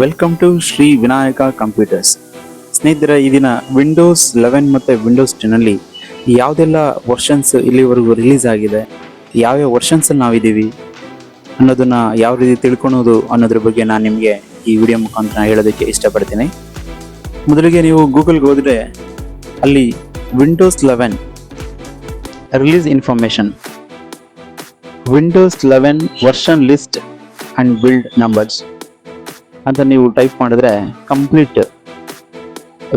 Welcome to Shri Vinayaka computers ಸ್ನೇಹಿತರ, ಈ ದಿನ ವಿಂಡೋಸ್ ಲೆವೆನ್ ಮತ್ತು ವಿಂಡೋಸ್ ಟೆನ್ನಲ್ಲಿ ಯಾವುದೆಲ್ಲ ವರ್ಷನ್ಸ್ ಇಲ್ಲಿವರೆಗೂ ರಿಲೀಸ್ ಆಗಿದೆ, ಯಾವ್ಯಾವ ವರ್ಷನ್ಸಲ್ಲಿ ನಾವಿದ್ದೀವಿ ಅನ್ನೋದನ್ನು ಯಾವ ರೀತಿ ತಿಳ್ಕೊಳೋದು ಅನ್ನೋದ್ರ ಬಗ್ಗೆ ನಾನು ನಿಮಗೆ ಈ ವಿಡಿಯೋ ಮುಖಾಂತರ ಹೇಳೋದಕ್ಕೆ ಇಷ್ಟಪಡ್ತೀನಿ. ಮೊದಲಿಗೆ ನೀವು ಗೂಗಲ್ಗೆ ಹೋದರೆ ಅಲ್ಲಿ Windows eleven release information Windows eleven version list and build numbers ಅಂತ ನೀವು ಟೈಪ್ ಮಾಡಿದ್ರೆ complete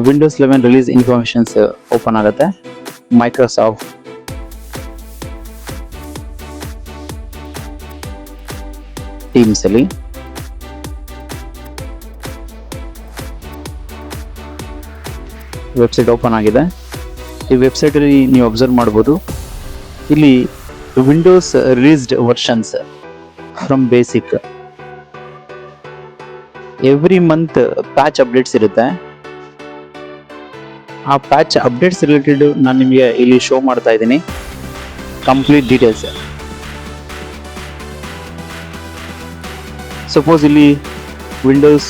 Windows eleven release informations open ಆಗುತ್ತೆ. ಮೈಕ್ರೋಸಾಫ್ಟ್ ಟೀಮ್ಸ್ ಅಲ್ಲಿ. ವೆಬ್ಸೈಟ್ ಓಪನ್ ಆಗಿದೆ. ಈ ವೆಬ್ಸೈಟ್ ಅಲ್ಲಿ ನೀವು ಅಬ್ಸರ್ವ್ ಮಾಡ್ಬೋದು. ಇಲ್ಲಿ Windows released versions from basic every month patch updates ಇರುತ್ತೆ. ಆ ಪ್ಯಾಚ್ ಅಪ್ಡೇಟ್ಸ್ ರಿಲೇಟೆಡ್ ನಾನು ನಿಮಗೆ ಇಲ್ಲಿ ಶೋ ಮಾಡ್ತಾ ಇದ್ದೀನಿ. ಕಂಪ್ಲೀಟ್ ಡೀಟೇಲ್ಸ್ ಸಪೋಸ್ ಇಲ್ಲಿ ವಿಂಡೋಸ್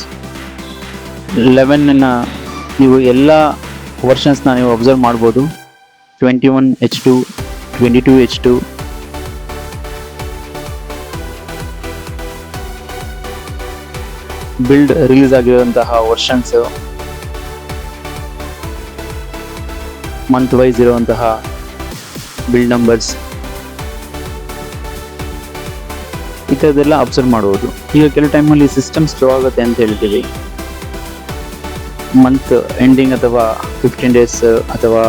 ಲೆವೆನ್ನ ನೀವು ಎಲ್ಲ ವರ್ಷನ್ಸ್ನ ನೀವು ಅಬ್ಸರ್ವ್ ಮಾಡ್ಬೋದು. Twenty one H two twenty two H two build release ಆಗಿರುವಂತಹ ವರ್ಷನ್ಸ್ ಮಂತ್ ವೈಸ್ ಇರುವಂತಹ ಬಿಲ್ಡ್ ನಂಬರ್ಸ್ ಈ ಥರದ್ದೆಲ್ಲ ಅಬ್ಸರ್ವ್ ಮಾಡ್ಬೋದು. ಈಗ ಕೆಲವು ಟೈಮಲ್ಲಿ ಸಿಸ್ಟಮ್ ಸ್ಲೋ ಆಗುತ್ತೆ ಅಂತ ಹೇಳ್ತೀವಿ. ಮಂತ್ ಎಂಡಿಂಗ್ ಅಥವಾ ಫಿಫ್ಟೀನ್ ಡೇಸ್ ಅಥವಾ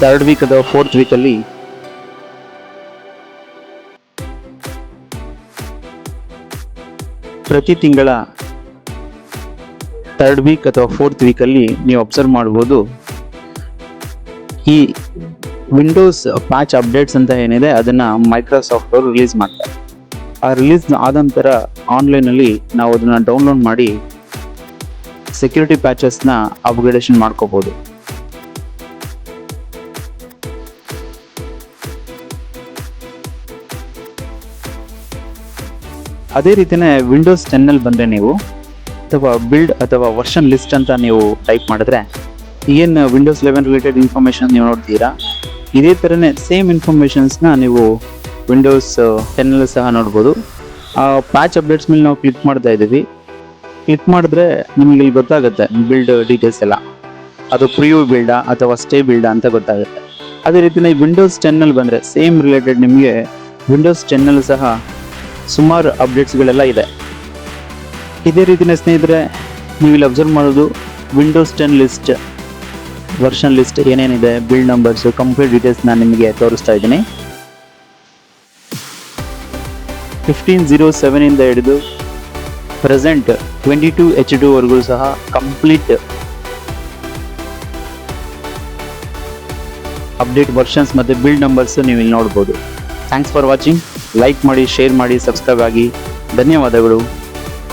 ಥರ್ಡ್ ವೀಕ್ ಅಥವಾ ಫೋರ್ತ್ ವೀಕಲ್ಲಿ ಪ್ರತಿ ತಿಂಗಳ ಥರ್ಡ್ ವೀಕ್ ಅಥವಾ ಫೋರ್ತ್ ವೀಕಲ್ಲಿ ನೀವು ಅಬ್ಸರ್ವ್ ಮಾಡ್ಬೋದು. ಈ ವಿಂಡೋಸ್ ಪ್ಯಾಚ್ ಅಪ್ಡೇಟ್ಸ್ ಅಂತ ಏನಿದೆ, ಅದನ್ನ ಮೈಕ್ರೋಸಾಫ್ಟ್ ಅವರು ರಿಲೀಸ್ ಮಾಡ್ತಾರೆ. ಆ ರಿಲೀಸ್ ಆದ ನಂತರ ಆನ್ಲೈನಲ್ಲಿ ನಾವು ಅದನ್ನು ಡೌನ್ಲೋಡ್ ಮಾಡಿ ಸೆಕ್ಯೂರಿಟಿ ಪ್ಯಾಚಸ್ನ ಅಪ್ಗ್ರೇಡೇಷನ್ ಮಾಡ್ಕೋಬಹುದು ಅದೇ ರೀತಿಯೇ ವಿಂಡೋಸ್ ಟೆನ್ನಲ್ಲಿ ಬಂದರೆ ನೀವು ಅಥವಾ ಬಿಲ್ಡ್ ಅಥವಾ ವರ್ಷನ್ ಲಿಸ್ಟ್ ಅಂತ ನೀವು ಟೈಪ್ ಮಾಡಿದ್ರೆ ಏನು ವಿಂಡೋಸ್ ಲೆವೆನ್ ರಿಲೇಟೆಡ್ ಇನ್ಫಾರ್ಮೇಷನ್ ನೀವು ನೋಡ್ತೀರಾ? ಇದೇ ಥರನೇ ಸೇಮ್ ಇನ್ಫಾರ್ಮೇಷನ್ಸ್ನ ನೀವು ವಿಂಡೋಸ್ ಟೆನ್ನಲ್ಲಿ ಸಹ ನೋಡ್ಬೋದು. ಆ ಪ್ಯಾಚ್ ಅಪ್ಡೇಟ್ಸ್ ಮೇಲೆ ನಾವು ಕ್ಲಿಕ್ ಮಾಡ್ತಾ ಇದ್ದೀವಿ. ಕ್ಲಿಕ್ ಮಾಡಿದ್ರೆ ನಿಮಗೆ ಇಲ್ಲಿ ಗೊತ್ತಾಗುತ್ತೆ ಬಿಲ್ಡ್ ಡೀಟೇಲ್ಸ್ ಎಲ್ಲ. ಅದು ಪ್ರಿಯೂ ಬಿಲ್ಡಾ ಅಥವಾ ಸ್ಟೇ ಬಿಲ್ಡಾ ಅಂತ ಗೊತ್ತಾಗುತ್ತೆ. ಅದೇ ರೀತಿನೇ ವಿಂಡೋಸ್ ಟೆನ್ನಲ್ಲಿ ಬಂದರೆ ಸೇಮ್ ರಿಲೇಟೆಡ್ ನಿಮಗೆ ವಿಂಡೋಸ್ ಟೆನ್ನಲ್ಲಿ ಸಹ ಸುಮಾರು ಅಪ್ಡೇಟ್ಸ್ಗಳೆಲ್ಲ ಇದೆ. ಇದೇ ರೀತಿಯ ಸ್ನೇಹಿತರೆ ನೀವು ಇಲ್ಲಿ ಅಬ್ಸರ್ವ್ ಮಾಡೋದು Windows ten list version list ಏನೇನಿದೆ ಬಿಲ್ಡ್ ನಂಬರ್ಸ್ ಕಂಪ್ಲೀಟ್ ಡೀಟೇಲ್ಸ್ ನಾನು ನಿಮಗೆ ತೋರಿಸ್ತಾ ಇದ್ದೀನಿ. ಫಿಫ್ಟೀನ್ ಜೀರೋ ಸೆವೆನಿಂದ ಹಿಡಿದು ಪ್ರೆಸೆಂಟ್ ಟ್ವೆಂಟಿ ಟು ಎಚ್ ಟುವರೆಗೂ ಸಹ ಕಂಪ್ಲೀಟ್ ಅಪ್ಡೇಟ್ ವರ್ಷನ್ಸ್ ಮತ್ತು ಬಿಲ್ಡ್ ನಂಬರ್ಸ್ ನೀವು ಇಲ್ಲಿ ನೋಡ್ಬೋದು. ಥ್ಯಾಂಕ್ಸ್ ಫಾರ್ ವಾಚಿಂಗ್ ಲೈಕ್ ಮಾಡಿ ಶೇರ್ ಮಾಡಿ ಸಬ್ಸ್ಕ್ರೈಬ್ ಆಗಿ ಧನ್ಯವಾದಗಳು.